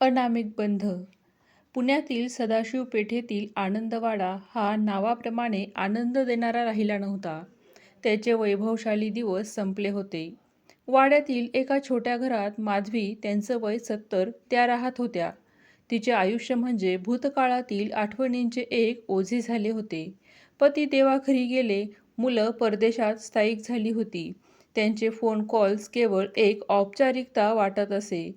अनामिक बंध. पुण्यातील सदाशिव पेठेतील आनंदवाडा हा नावाप्रमाणे आनंद देणारा राहिला नव्हता. त्याचे वैभवशाली दिवस संपले होते. वाड्यातील एका छोट्या घरात माधवी त्यांचं वय सत्तर त्या राहत होत्या. तिचे आयुष्य म्हणजे भूतकाळातील आठवणींचे एक ओझे झाले होते. पती देवाघरी गेले मुलं परदेशात स्थायिक झाली होती. त्यांचे फोन कॉल्स केवळ एक औपचारिकता वाटत असे.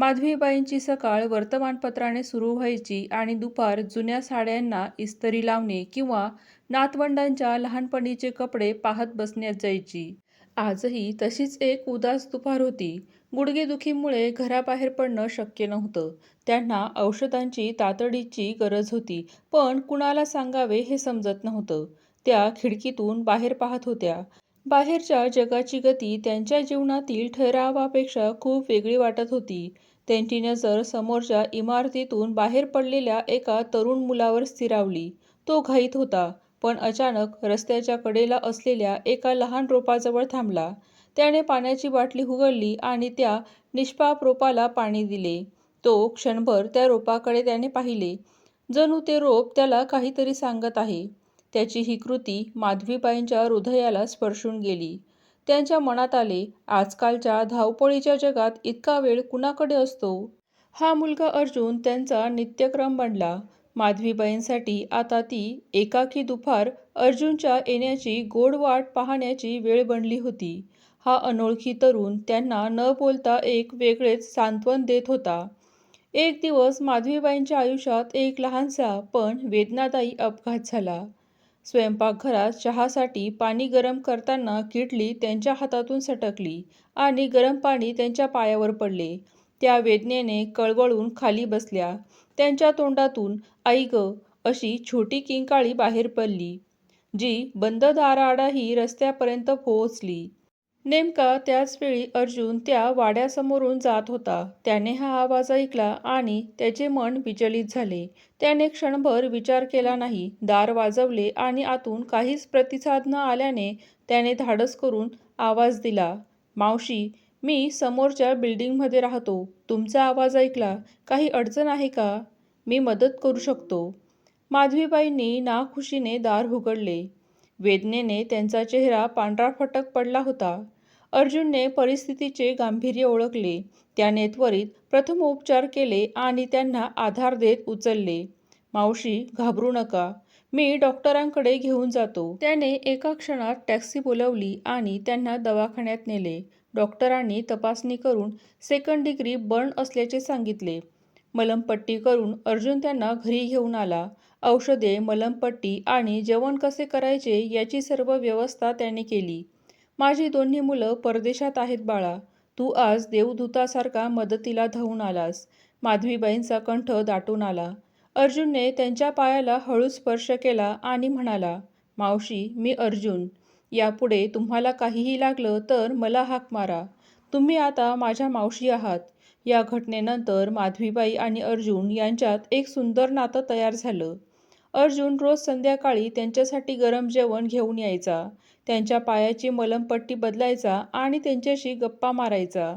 माधवीबाईंची सकाळ वर्तमानपत्राने सुरू व्हायची आणि दुपार जुन्या साड्यांना इस्तरी लावणे किंवा नातवंडांच्या लहानपणीचे कपडे पाहत बसण्यात जायची. आजही तशीच एक उदास दुपार होती. गुडघेदुखीमुळे घराबाहेर पडणं शक्य नव्हतं. त्यांना औषधांची तातडीची गरज होती पण कुणाला सांगावे हे समजत नव्हतं. त्या खिडकीतून बाहेर पाहत होत्या. बाहेरच्या जगाची गती त्यांच्या जीवनातील ठरावापेक्षा खूप वेगळी वाटत होती. त्यांची नजर समोरच्या इमारतीतून बाहेर पडलेल्या एका तरुण मुलावर स्थिरावली तो घाईत होता. पण अचानक रस्त्याच्या कडेला असलेल्या एका लहान रोपाजवळ थांबला. त्याने पाण्याची बाटली उघडली आणि त्या निष्पाप रोपाला पाणी दिले. तो क्षणभर त्या रोपाकडे त्याने पाहिले. जणू ते रोप त्याला काहीतरी सांगत आहे. त्याची ही कृती माधवीबाईंच्या हृदयाला स्पर्शून गेली. त्यांच्या मनात आले आजकालच्या धावपळीच्या जगात इतका वेळ कुणाकडे असतो? हा मुलगा अर्जुन त्यांचा नित्यक्रम बनला. माधवीबाईंसाठी आता ती एकाकी दुपार अर्जुनच्या येण्याची गोड वाट पाहण्याची वेळ बनली होती. हा अनोळखी तरुण त्यांना न बोलता एक वेगळेच सांत्वन देत होता. एक दिवस माधवीबाईंच्या आयुष्यात एक लहानसा पण वेदनादायी अपघात झाला. स्वयंपाकघरात चहासाठी पाणी गरम करताना किटली त्यांच्या हातातून सटकली आणि गरम पाणी त्यांच्या पायावर पडले. त्या वेदनेने कळवळून खाली बसल्या. त्यांच्या तोंडातून आई ग अशी छोटी किंकाळी बाहेर पडली जी बंद दाराआडाही रस्त्यापर्यंत पोहोचली. नेमका त्याचवेळी अर्जुन त्या वाड्यासमोरून जात होता. त्याने हा आवाज ऐकला आणि त्याचे मन विचलित झाले. त्याने क्षणभर विचार केला नाही. दार वाजवले आणि आतून काहीच प्रतिसाद न आल्याने त्याने धाडस करून आवाज दिला मावशी मी समोरच्या बिल्डिंगमध्ये राहतो. तुमचा आवाज ऐकला. काही अडचण आहे का? मी मदत करू शकतो. माधवीबाईंनी नाखुशीने दार उघडले. वेदनेने त्यांचा चेहरा पांढरा फटक पडला होता. अर्जुनने परिस्थितीचे गांभीर्य ओळखले. त्याने त्वरित प्रथमोपचार केले आणि त्यांना आधार देत उचलले. मावशी घाबरू नका. मी डॉक्टरांकडे घेऊन जातो. त्याने एका क्षणात टॅक्सी बोलवली आणि त्यांना दवाखान्यात नेले. डॉक्टरांनी तपासणी करून सेकंड डिग्री बर्न असल्याचे सांगितले. मलमपट्टी करून अर्जुन त्यांना घरी घेऊन आला. औषधे मलमपट्टी आणि जेवण कसे करायचे याची सर्व व्यवस्था त्याने केली. माझी दोन्ही मुलं परदेशात आहेत बाळा. तू आज देवदूतासारखा मदतीला धावून आलास. माधवीबाईंचा कंठ दाटून आला. अर्जुनने त्यांच्या पायाला हळू स्पर्श केला आणि म्हणाला मावशी मी अर्जुन. यापुढे तुम्हाला काहीही लागलं तर मला हाक मारा. तुम्ही आता माझ्या मावशी आहात. या घटनेनंतर माधवीबाई आणि अर्जुन यांच्यात एक सुंदर नातं तयार झालं. अर्जुन रोज संध्याकाळी त्यांच्यासाठी गरम जेवण घेऊन यायचा. त्यांच्या पायाची मलमपट्टी बदलायचा आणि त्यांच्याशी गप्पा मारायचा.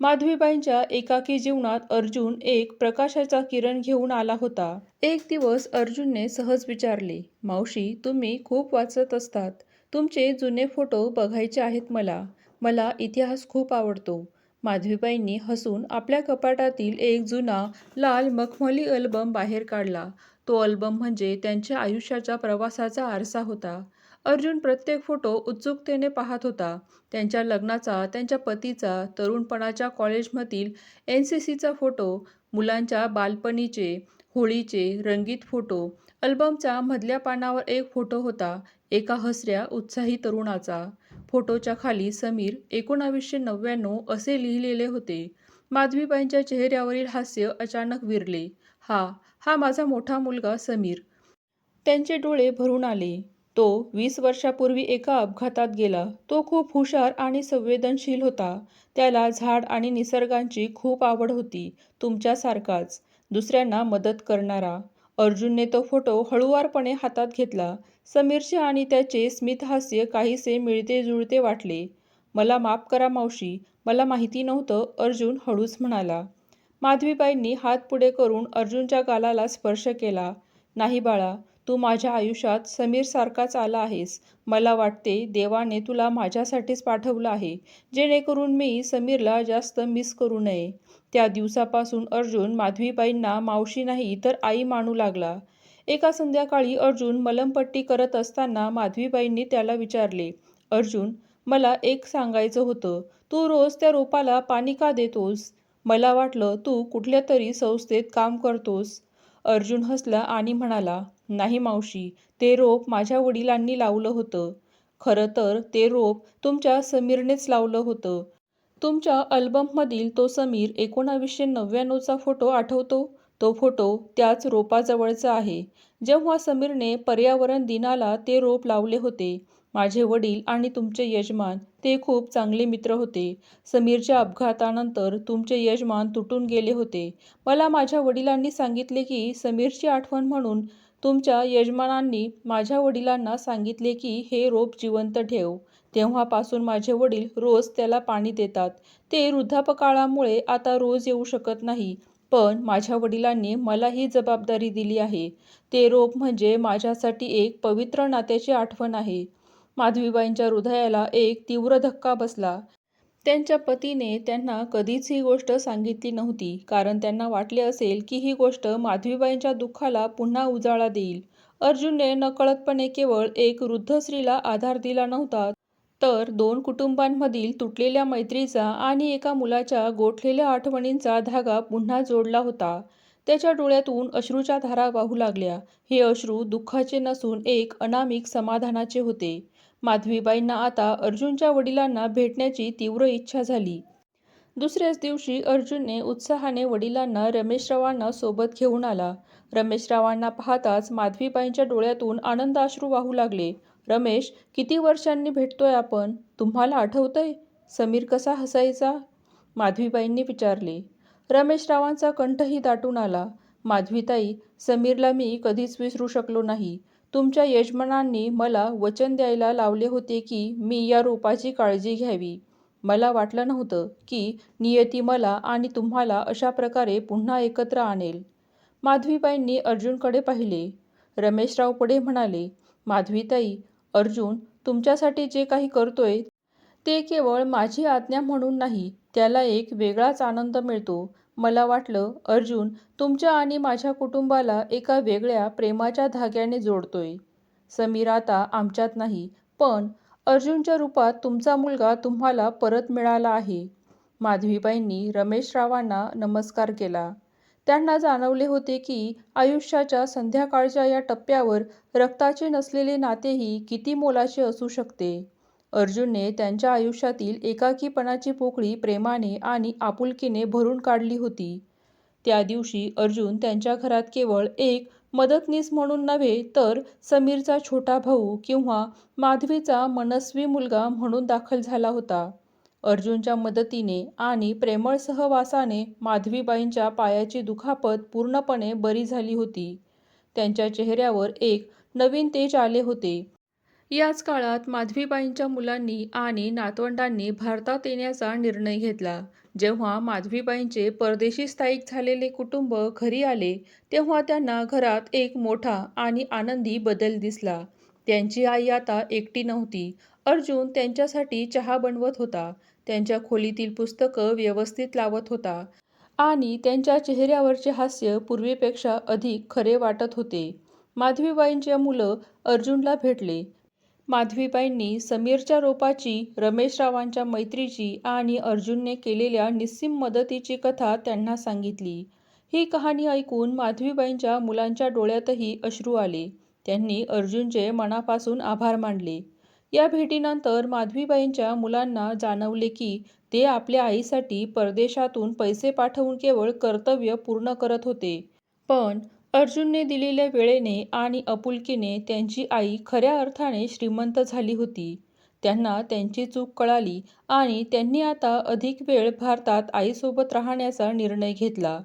माधवीबाईंच्या एकाकी जीवनात अर्जुन एक प्रकाशाचा किरण घेऊन आला होता. एक दिवस अर्जुनने सहज विचारले मावशी तुम्ही खूप वाचत असतात. तुमचे जुने फोटो बघायचे आहेत मला. मला इतिहास खूप आवडतो. माधवीबाईंनी हसून आपल्या कपाटातील एक जुना लाल मखमली अल्बम बाहेर काढला. तो अल्बम म्हणजे त्यांच्या आयुष्याच्या प्रवासाचा आरसा होता. अर्जुन प्रत्येक फोटो उत्सुकतेने पाहत होता. त्यांच्या लग्नाचा त्यांच्या पतीचा तरुणपणाच्या कॉलेजमधील एन सी सीचा फोटो मुलांच्या बालपणीचे होळीचे रंगीत फोटो अल्बमचा मधल्या पानावर एक फोटो होता एका हसऱ्या उत्साही तरुणाचा. फोटोच्या खाली समीर एकोणावीसशे नव्याण्णव असे लिहिलेले होते. माधवीबाईंच्या चेहऱ्यावरील हास्य अचानक विरले. हा हा माझा मोठा मुलगा समीर. त्यांचे डोळे भरून आले. तो वीस वर्षापूर्वी एका अपघातात गेला. तो खूप हुशार आणि संवेदनशील होता. त्याला झाड आणि निसर्गांची खूप आवड होती. तुमच्यासारखाच. दुसऱ्यांना मदत करणारा. अर्जुनने तो फोटो हळुवारपणे हातात घेतला. समीरचे आणि त्याचे स्मितहास्य काहीसे मिळते जुळते वाटले. मला माफ करा मावशी. मला माहिती नव्हतं अर्जुन हळूच म्हणाला. माधवीबाईंनी हात पुढे करून अर्जुनच्या गालाला स्पर्श केला. नाही बाळा, तू माझ्या आयुष्यात समीरसारखाच आला आहेस. मला वाटते देवाने तुला माझ्यासाठीच पाठवलं आहे, जेणेकरून मी समीरला जास्त मिस करू नये. त्या दिवसापासून अर्जुन माधवीबाईंना मावशी नाही तर आई मानू लागला. एका संध्याकाळी अर्जुन मलमपट्टी करत असताना माधवीबाईंनी त्याला विचारले, अर्जुन, मला एक सांगायचं होतं. तू रोज त्या रोपाला पाणी का देतोस? मला वाटलं तू कुठल्या तरी संस्थेत काम करतोस. अर्जुन हसला आणि म्हणाला, नाही मावशी, ते रोप माझ्या वडिलांनी लावलं होतं. खरं तर ते रोप तुमच्या समीरनेच लावलं होतं. तुमच्या अल्बममधील तो समीर एकोणावीसशे नव्याण्णवचा फोटो आठवतो? तो फोटो त्याच रोपाजवळचा आहे, जेव्हा समीरने पर्यावरण दिनाला ते रोप लावले होते. माझे वडील आणि तुमचे यजमान ते खूप चांगले मित्र होते. समीरच्या अपघातानंतर तुमचे यजमान तुटून गेले होते. मला माझ्या वडिलांनी सांगितले की समीरची आठवण म्हणून तुमच्या यजमानांनी माझ्या वडिलांना सांगितले की हे रोप जिवंत ठेव. तेव्हापासून माझे वडील रोज त्याला पाणी देतात. ते वृद्धापकाळामुळे आता रोज येऊ शकत नाही, पण माझ्या वडिलांनी मला ही जबाबदारी दिली आहे. ते रोप म्हणजे माझ्यासाठी एक पवित्र नात्याची आठवण आहे. माधवीबाईंच्या हृदयाला एक तीव्र धक्का बसला. त्यांच्या पतीने त्यांना कधीच ही गोष्ट सांगितली नव्हती, कारण त्यांना वाटले असेल की ही गोष्ट माधवीबाईंच्या दुःखाला पुन्हा उजाळा देईल. अर्जुनने नकळतपणे केवळ एक वृद्ध स्त्रीला आधार दिला नव्हता, तर दोन कुटुंबांमधील तुटलेल्या मैत्रीचा आणि एका मुलाच्या गोठलेल्या आठवणींचा धागा पुन्हा जोडला होता. त्याच्या डोळ्यातून अश्रूच्या धारा वाहू लागल्या. हे अश्रू दुःखाचे नसून एक अनामिक समाधानाचे होते. माधवीबाईंना आता अर्जुनच्या वडिलांना भेटण्याची तीव्र इच्छा झाली. दुसऱ्याच दिवशी अर्जुनने उत्साहाने वडिलांना रमेशरावांना सोबत घेऊन आला. रमेशरावांना पाहताच माधवीबाईंच्या डोळ्यातून आनंदाश्रू वाहू लागले. रमेश, किती वर्षांनी भेटतोय आपण? तुम्हाला आठवतंय, समीर कसा हसायचा? माधवीबाईंनी विचारले. रमेशरावांचा कंठही दाटून आला. माधवीताई, समीरला मी कधीच विसरू शकलो नाही. तुमच्या यजमानांनी मला वचन द्यायला लावले होते की मी या रोपाची काळजी घ्यावी. मला वाटलं नव्हतं की नियती मला आणि तुम्हाला अशा प्रकारे पुन्हा एकत्र आणेल. माधवीबाईंनी अर्जुनकडे पाहिले. रमेशराव पुढे म्हणाले, माधवीताई, अर्जुन तुमच्यासाठी जे काही करतोय, ते केवळ माझी आज्ञा म्हणून नाही, त्याला एक वेगळाच आनंद मिळतो. मला वाटलं अर्जुन तुमच्या आणि माझ्या कुटुंबाला एका वेगळ्या प्रेमाच्या धाग्याने जोडतोय. समीर आता आमच्यात नाही, पण अर्जुनच्या रूपात तुमचा मुलगा तुम्हाला परत मिळाला आहे. माधवीबाईंनी रमेशरावांना नमस्कार केला. त्यांना जाणवले होते की आयुष्याच्या संध्याकाळच्या या टप्प्यावर रक्ताचे नसलेले नातेही किती मोलाचे असू शकते. अर्जुनने त्यांच्या आयुष्यातील एकाकीपणाची पोकळी प्रेमाने आणि आपुलकीने भरून काढली होती. त्या दिवशी अर्जुन त्यांच्या घरात केवळ एक मदतनीस म्हणून नव्हे, तर समीरचा छोटा भाऊ किंवा माधवीचा मनस्वी मुलगा म्हणून दाखल झाला होता. अर्जुनच्या मदतीने आणि प्रेमळ सहवासाने माधवीबाईंच्या पायाची दुखापत पूर्णपणे बरी झाली होती. त्यांच्या चेहऱ्यावर एक नवीन तेज आले होते. याच काळात माधवीबाईंच्या मुलांनी आणि नातवंडांनी भारतात येण्याचा निर्णय घेतला. जेव्हा माधवीबाईंचे परदेशी स्थायिक झालेले कुटुंब घरी आले, तेव्हा त्यांना घरात एक मोठा आणि आनंदी बदल दिसला. त्यांची आई आता एकटी नव्हती. अर्जुन त्यांच्यासाठी चहा बनवत होता, त्यांच्या खोलीतील पुस्तकं व्यवस्थित लावत होता आणि त्यांच्या चेहऱ्यावरचे हास्य पूर्वीपेक्षा अधिक खरे वाटत होते. माधवीबाईंच्या मुलं अर्जुनला भेटले. माधवीबाईंनी समीरच्या रोपाची, रमेशरावांच्या मैत्रीची आणि अर्जुनने केलेल्या निस्सीम मदतीची कथा त्यांना सांगितली. ही कहाणी ऐकून माधवीबाईंच्या मुलांच्या डोळ्यातही अश्रू आले. त्यांनी अर्जुनचे मनापासून आभार मानले. या भेटीनंतर माधवीबाईंच्या मुलांना जाणवले की ते आपल्या आईसाठी परदेशातून पैसे पाठवून केवळ कर्तव्य पूर्ण करत होते, पण अर्जुनने दिलेल्या वेळेने आणि आपुलकीने त्यांची आई खऱ्या अर्थाने श्रीमंत झाली होती. त्यांना त्यांची चूक कळाली आणि त्यांनी आता अधिक वेळ भारतात आईसोबत राहण्याचा निर्णय घेतला.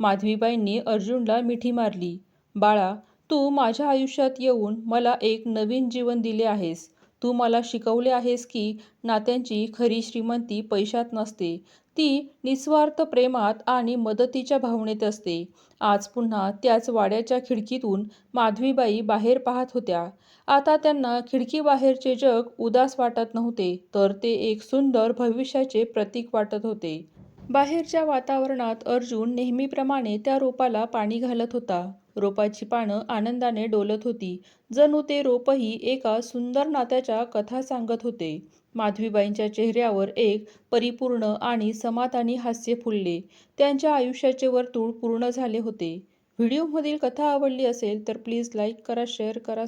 माधवीबाईंनी अर्जुनला मिठी मारली. बाळा, तू माझ्या आयुष्यात येऊन मला एक नवीन जीवन दिले आहेस. तू मला शिकवले आहेस की नात्यांची खरी श्रीमंती पैशात नसते. ती निस्वार्थ प्रेमात आणि मदतीच्या भावनेत असते. आज पुन्हा त्याच वाड्याच्या खिडकीतून माधवीबाई बाहेर पाहत होत्या. आता त्यांना खिडकीबाहेरचे जग उदास वाटत नव्हते तर ते एक सुंदर भविष्याचे प्रतीक वाटत होते. बाहेरच्या वातावरणात अर्जुन नेहमीप्रमाणे त्या रोपाला पाणी घालत होता. रोपाची पानं आनंदाने डोलत होती. जणू ते रोपही एका सुंदर नात्याच्या कथा सांगत होते. माधवीबाईंच्या चेहऱ्यावर एक परिपूर्ण आणि समाधानी हास्य फुलले. त्यांच्या आयुष्याचे वर्तुळ पूर्ण झाले होते. व्हिडिओमधील कथा आवडली असेल तर प्लीज लाईक करा शेअर करा